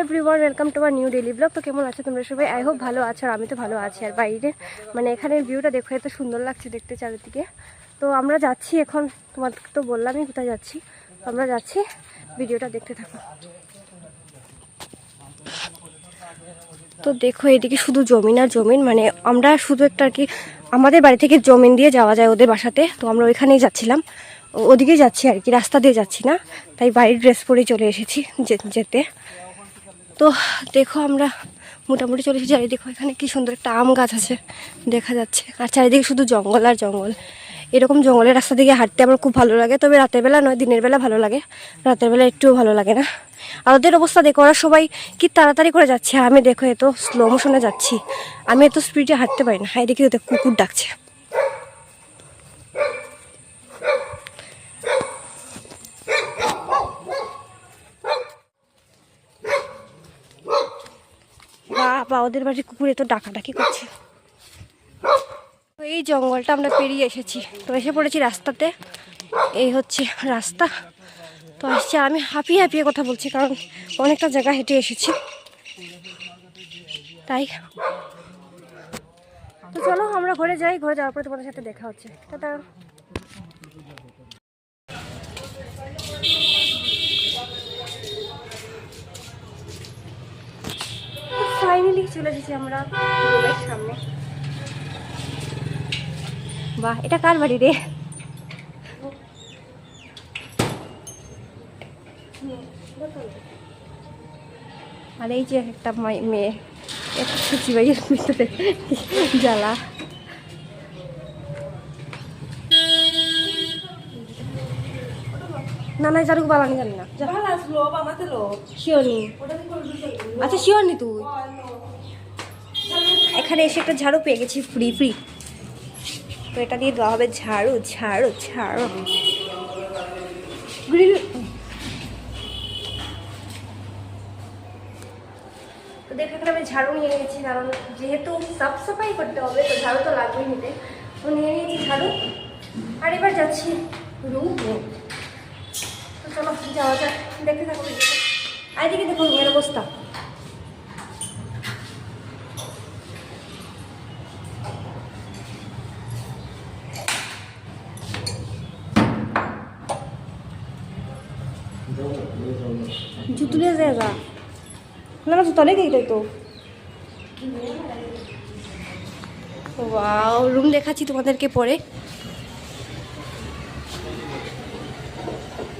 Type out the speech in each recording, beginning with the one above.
Everyone welcome to our new daily blog তো কেমন আছো তোমরা সবাই? আই হোপ ভালো আছো, আর আমি তো ভালো আছি। আর বাইরে মানে এখানের ভিউটা দেখো, এত সুন্দর লাগছে দেখতে চারিদিকে। তো আমরা যাচ্ছি এখন তোমাদেরকে তো বললামই কোথায় যাচ্ছি। আমরা যাচ্ছি, ভিডিওটা দেখতে থাকো। তো দেখো, এদিকে শুধু জমিন আর জমিন মানে আমরা শুধু একটা আর কি, আমাদের বাড়ি থেকে জমিন দিয়ে যাওয়া যায় ওদের বাসাতে। তো আমরা ওইখানেই যাচ্ছিলাম। ওদিকে যাচ্ছি আর কি, রাস্তা দিয়ে যাচ্ছি না। তাই বাড়ির ড্রেস পরেই চলে এসেছি যেতে। তো দেখো আমরা মোটামুটি চলে এসেছি আর এখানে কি সুন্দর একটা আম গাছ আছে, দেখা যাচ্ছে। আর চারিদিকে শুধু জঙ্গল আর জঙ্গল। এরকম জঙ্গলের রাস্তা দিকে হাঁটতে আমার খুব ভালো লাগে, তবে রাতের বেলা নয়, দিনের বেলা ভালো লাগে। রাতের বেলা একটুও ভালো লাগে না। আর ওদের অবস্থা দেখো, ওরা সবাই কি তাড়াতাড়ি করে যাচ্ছে? আমি দেখো এত স্লো মোশনে যাচ্ছি। আমি এত স্পিডে হাঁটতে পারি না। এদিকে দেখো কুকুর ডাকছে। বা ওদের বাড়ির কুকুরে তো ডাকাডাকি করছে। এই জঙ্গলটা আমরা পেরিয়ে এসেছি। তো এসে পড়েছি রাস্তাতে। এই হচ্ছে রাস্তা। তো আসছে, আমি হাঁপিয়ে হাঁপিয়ে কথা বলছি, কারণ অনেকটা জায়গা হেঁটে এসেছি। তাই। তো চলো, আমরা ঘরে যাই, ঘরে যাওয়ার পরে তোমাদের সাথে দেখা হচ্ছে। টাটা ফাইনালি চলে এসেছি আমরা রুমের সামনে। বাহ এটা কার বাড়ি রে? আর এই যে একটা মেয়ে। একটা সুচি ভাইয়ের ভিতরে জ্বালা। না না জারুক বাবা আমি জানি না। যা। শিওর নি। আচ্ছা শিওর নি তুই? এখানে এসে একটা ঝাড়ু পেয়ে গেছি ফ্রি ফ্রি তো এটা দিয়ে দেওয়া হবে ঝাড়ু ঝাড়ু ঝাড়ু। গ্রিল তো দেখো, এখানে আমি ঝাড়ু নিয়ে নিয়েছি, কারণ যেহেতু সাফ সাফাই করতে হবে, তো ঝাড়ু তো লাগবেই নিতে। তো নিয়ে নিয়েছি ঝাড়ু। আর এবার যাচ্ছি রুমে। তো চলো, যাওয়া যাক। দেখতে থাকো ভিডিওটা। আর এদিকে অবস্থা। জুতুলে জায়গা না না তলে গেই তাই তো। ওয়াও, রুম দেখাচ্ছি তোমাদেরকে পরে।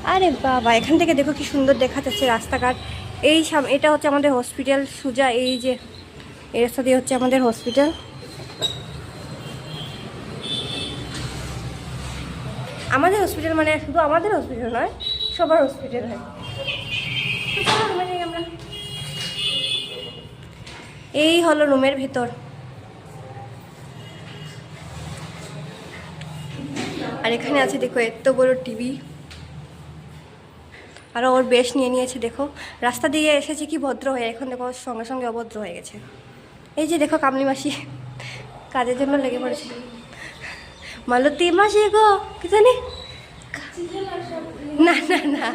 আরে বাবা, এখান থেকে দেখো কি সুন্দর দেখা যাচ্ছে রাস্তাঘাট। এই সাম- এটা হচ্ছে আমাদের হসপিটাল, সুজা, এই যে, এই রাস্তা দিয়ে হচ্ছে আমাদের হসপিটাল। আমাদের হসপিটাল মানে শুধু আমাদের হসপিটাল নয় সবার হসপিটাল হয়। এই হলো রুমের ভেতর। আর এখানে আছে দেখো এত বড় টিভি আর ওর বেশ নিয়ে নিয়েছে, দেখো। রাস্তা দিয়ে এসেছে কি ভদ্র হয়ে এখন দেখো সঙ্গে সঙ্গে অভদ্র হয়ে গেছে। এই যে দেখো কামলি মাসি, কাজের জন্য লেগে পড়েছে। মালতী মাসি গো, কি জানি? না না না।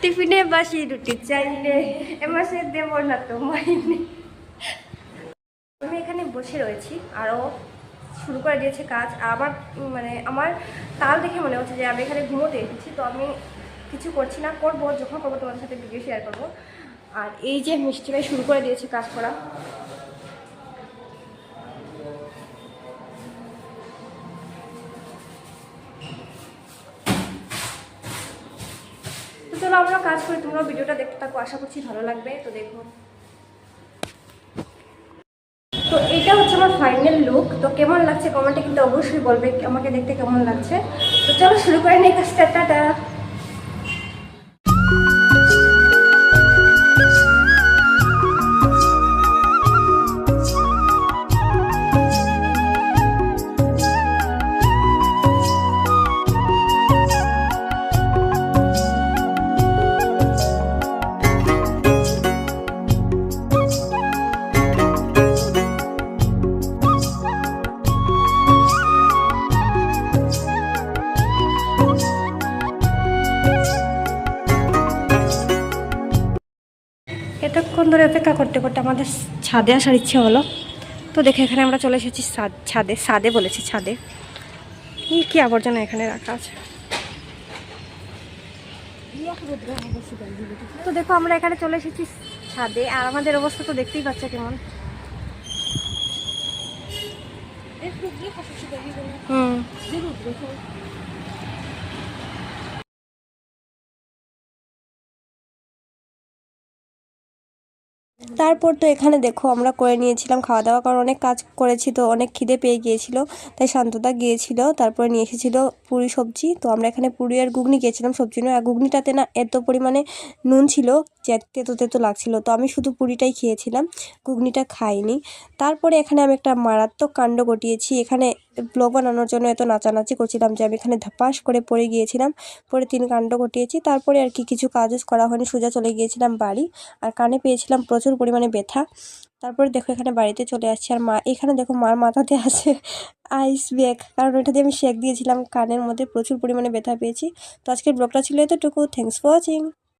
টিফিনে বাসি রুটি চাইলে, এ মাসে দেব না তো, মাইনে। আমি এখানে বসে রয়েছি, আরও শুরু করে দিয়েছে কাজ। আবার মানে আমার তাল দেখে মনে হচ্ছে যে আমি এখানে ঘুমোতে এসেছি, তো আমি কিছু করছি না, করব, যখন করব তোমাদের সাথে ভিডিও শেয়ার করব। আর এই যে মিষ্টি ভাই শুরু করে দিয়েছে কাজ করা। চলো আমরা কাজ করি তোমরা ভিডিওটা দেখতে থাকো, আশা করছি ভালো লাগবে। তো দেখো। তো এটা হচ্ছে আমার ফাইনাল লুক তো কেমন লাগছে? কমেন্টে কিন্তু অবশ্যই বলবে, আমাকে দেখতে কেমন লাগছে? তো চলো শুরু করে নিই কাজটা, টাটা। ধরে অপেক্ষা করতে করতে আমাদের ছাদে আসার ইচ্ছে হলো। তো দেখে এখানে আমরা চলে এসেছি ছাদে ছাদে বলেছি ছাদে। কি কি আবর্জনা এখানে রাখা আছে? তো দেখো আমরা এখানে চলে এসেছি ছাদে, আর আমাদের অবস্থা তো দেখতেই পাচ্ছ কেমন। হুম। তারপর তো এখানে দেখো আমরা করে নিয়েছিলাম খাওয়া দাওয়া, কারণ অনেক কাজ করেছি তো, অনেক খিদে পেয়ে গিয়েছিল, তাই শান্তদা গিয়েছিল, তারপরে নিয়ে এসেছিল পুরি সবজি। তো আমরা এখানে পুরি আর ঘুগনি খেয়েছিলাম সবজি নয়, আর ঘুগনিটাতে না এত পরিমাণে নুন ছিল, যে তেতো তেতো লাগছিল। তো আমি শুধু পুরিটাই খেয়েছিলাম, ঘুগনিটা খাইনি। তারপরে এখানে আমি একটা মারাত্মক কাণ্ড ঘটিয়েছি। এখানে ব্লগ বানানোর জন্য এত নাচানাচি করছিলাম যে আমি এখানে ধপাস করে পড়ে গিয়েছিলাম। পরে তিন কাণ্ড ঘটিয়েছি। তারপরে আর কি কিছু কাজও করা হয়নি। সোজা চলে গিয়েছিলাম বাড়ি আর কানে পেয়েছিলাম প্রচুর পরিমাণে ব্যথা। তারপরে দেখো এখানে বাড়িতে চলে আসছি আর মা, এখানে দেখো মার মাথাতে আছে আইস ব্যাগ কারণ ওইটা দিয়ে আমি শেক দিয়েছিলাম। কানের মধ্যে প্রচুর পরিমাণে ব্যথা পেয়েছি। তো আজকের ব্লগটা ছিল এতটুকু। Thanks for watching